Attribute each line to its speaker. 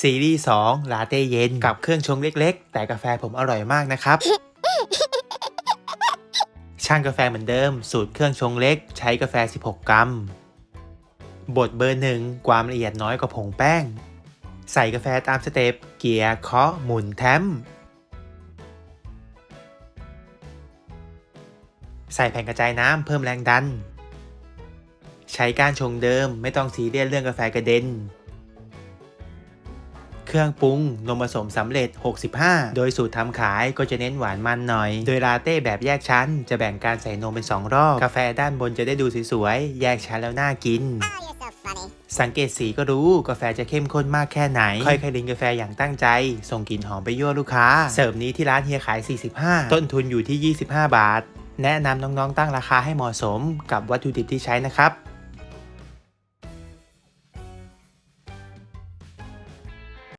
Speaker 1: ซีรีส์2ลาเต้เย็นกับเครื่องชงเล็กๆ แต่กาแฟผมอร่อยมากนะครับช่างกาแฟเหมือนเดิม สูตรเครื่องชงเล็ก ใช้กาแฟ 16 กรัม บดเบอร์หนึ่งความละเอียดน้อยกว่าผงแป้ง ใส่กาแฟตามสเต็ปเกียร์เคาะหมุนแทมใส่แผ่นกระจายน้ำเพิ่มแรงดัน ใช้การชงเดิมไม่ต้องซีเรียสเรื่องกาแฟกระเด็น เครื่องปรุง นมผสมสำเร็จ 65 โดยสูตรทำขายก็จะเน้นหวานมันหน่อย โดยลาเต้แบบแยกชั้น จะแบ่งการใส่นมเป็น 2 รอบ กาแฟด้านบนจะได้ดูสวยๆ แยกชั้นแล้วน่ากิน
Speaker 2: Oh, you're so funny.
Speaker 1: สังเกตสีก็รู้กาแฟจะเข้มข้นมากแค่ไหน ค่อยๆลินกาแฟอย่างตั้งใจ ส่งกลิ่นหอมไปยั่วลูกค้า เสิร์ฟนี้ที่ร้านเฮียขาย 45 ต้นทุนอยู่ที่ 25 บาท แนะนำน้องๆตั้งราคาให้เหมาะสมกับวัตถุดิบที่ใช้นะครับ